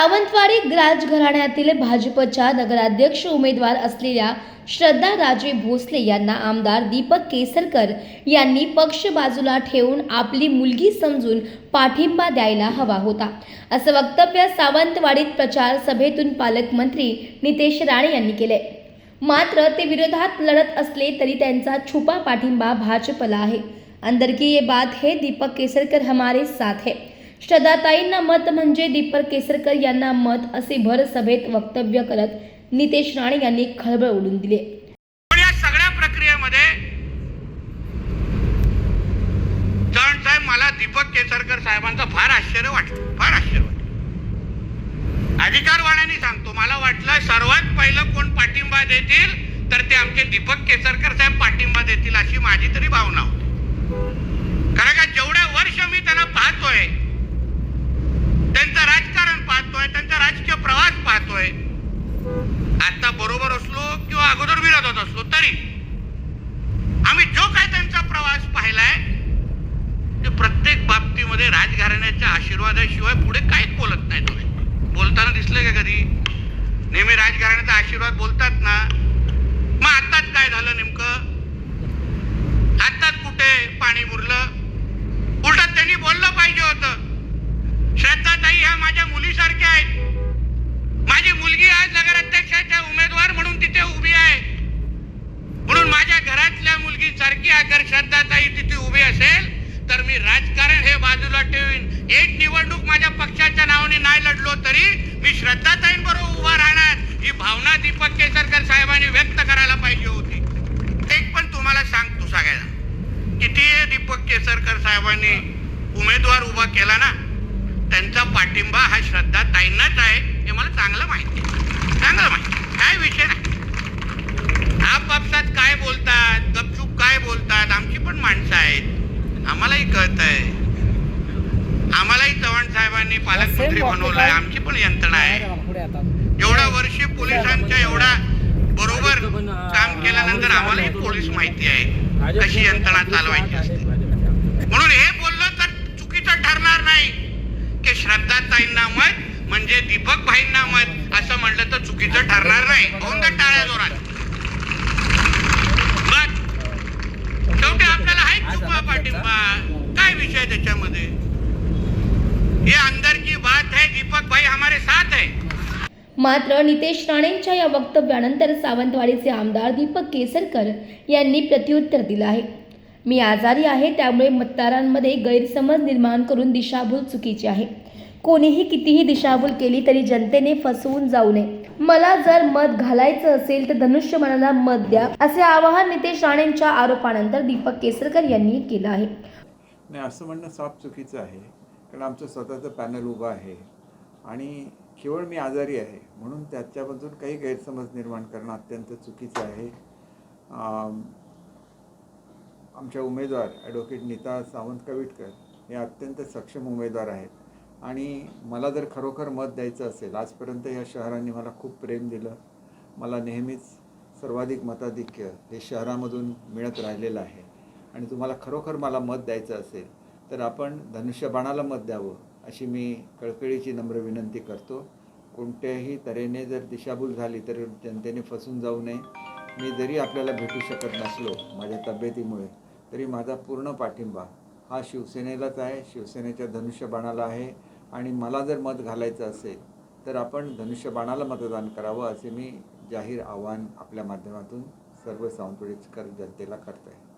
सावंतवाडी राजघराण्यातील भाजपच्या नगराध्यक्ष उमेदवार असलेल्या श्रद्धा राजे भोसले यांना आमदार दीपक केसरकर यांनी पक्ष बाजूला ठेवून आपली मुलगी समजून पाठिंबा द्यायला हवा होता. असं वक्तव्य सावंतवाडीत प्रचार सभेतून पालकमंत्री नितेश राणे यांनी केले मात्र ते विरोधात लढत असले तरी त्यांचा छुपा पाठिंबा भाजपला आहे. अंदर की ये बात है दीपक केसरकर हमारे साथ है. श्रद्धाताईंना मत म्हणजे दीपक केसरकर यांना मत असे भर सभेत वक्तव्य करत नितेश राणे यांनी खळबळ उडून दिले. पण या सगळ्या प्रक्रियेमध्ये साहेब मला दीपक केसरकर साहेबांचं फार आश्चर्य वाटलं. फार आश्चर्य वाटलं. अधिकारवाण्याने सांगतो मला वाटलं सर्वात पहिलं कोण पाठिंबा देतील तर ते आमचे दीपक केसरकर साहेब पाठिंबा देतील अशी माझी तरी भावना होती कारण का जेवढ्या वर्ष मी त्यांना पाहतोय त्यांचं राजकारण पाहतोय त्यांचा राजकीय प्रवास पाहतोय. आता बरोबर असलो किंवा अगोदर विरोधात असलो तरी आम्ही जो काय त्यांचा प्रवास पाहिलाय ते प्रत्येक बाबतीमध्ये राजघराण्याच्या आशीर्वादाशिवाय पुढे काहीच बोलत नाही तुम्ही बोलताना दिसलं का कधी? नेहमी राजघराण्याचा आशीर्वाद बोलतात ना. मग आताच काय झालं नेमकं? आताच कुठे पाणी मुरलं? उलट त्यांनी बोललं पाहिजे होतं. श्रद्धाताई ह्या माझ्या मुलीसारख्या आहेत. नगराध्यक्षाच्या उमेदवार म्हणून तिथे उभी आहे. म्हणून माझ्या घरातल्या मुलगी सारखी अगर श्रद्धाताई तिथे उभी असेल तर मी राजकारण हे बाजूला ठेवीन. एक निवडणूक माझ्या पक्षाच्या नावाने नाही लढलो तरी मी श्रद्धाताईंबरोबर उभा राहणार ही भावना दीपक केसरकर साहेबांनी व्यक्त करायला पाहिजे होती. एक पण तुम्हाला सांगतो सगळ्यांना किती दीपक केसरकर साहेबांनी उमेदवार उभा केला ना त्यांचा पाठिंबा हा श्रद्धा ताईंनाच आहे हे मला चांगलं माहिती आहे. आहे. काय विषय नाही. आपापसात काय बोलतात गपचूप काय बोलतात आमची पण माणसं आहेत. आम्हालाही कळत आहे आम्हालाही चव्हाण साहेबांनी पालकमंत्री बनवलंय आमची पण यंत्रणा आहे. एवढ्या वर्षी पोलिसांच्या एवढा बरोबर काम केल्यानंतर आम्हालाही पोलीस माहिती आहे. कशी यंत्रणा चालवायची असते. म्हणून हे बोललं तर चुकीचं ठरणार नाही. की श्रद्धाताईंना मत म्हणजे दीपक भाईंना मत. असं म्हणलं तर चुकीचं ठरणार नाही. होऊन तर टाळ्या जोरात. मग शेवटी आपल्याला आहे चुका पाठिंबा? काय विषय त्याच्यामध्ये? हे अंदरची बात है दीपक भाई हमारे साथ है. मात्र नितेश राणेंच्या या वक्तव्यानंतर सावंतवाडीचे आमदार दीपक केसरकर यांनी प्रत्युत्तर दिलं आहे. मी आजारी आहे त्यामुळे मतदारांमध्ये गैरसमज निर्माण करून दिशाभूल चुकीची आहे. कोणीही कितीही दिशाभूल केली तरी जनतेने फसवून जाऊ नये. मला जर मत घालायचं असेल तर धनुष्यबाणाला मत द्या असे आवाहन नितेश राणेंच्या आरोपानंतर दीपक केसरकर यांनी केलं आहे. नाही असं म्हणणं साफ चुकीचं आहे कारण आमचं स्वतःचं पॅनल उभं आहे आणि केवळ मी आजारी आहे म्हणून त्याच्यामधून काही गैरसमज निर्माण करणं अत्यंत चुकीचं आहे. आमच्या उमेदवार ॲडव्होकेट नीता सावंत कविटकर हे अत्यंत सक्षम उमेदवार आहेत. आणि मला जर खरोखर मत द्यायचं असेल आजपर्यंत या शहरांनी मला खूप प्रेम दिलं. मला नेहमीच सर्वाधिक मताधिक्य हे शहरामधून मिळत राहिलेलं आहे. आणि तुम्हाला खरोखर मला मत द्यायचं असेल तर आपण धनुष्यबाणाला मत द्यावं अशी मी कळकळीची नम्र विनंती करतो. कोणत्याही तऱ्हेने जर दिशाभूल झाली तर जनतेने फसून जाऊ नये. मी जरी आपल्याला भेटू शकत नसलो माझ्या तब्येतीमुळे तरी माझा पूर्ण पाठिंबा हा शिवसेनेलाच आहे. शिवसेनेच्या धनुष्यबाणाला आहे. आणि मला जर मत घालायचं असेल तर आपण धनुष्यबाणाला मतदान करावं असे मी जाहीर आव्हान आपल्या माध्यमातून सर्व सावंतवाडीकर जनतेला करत आहे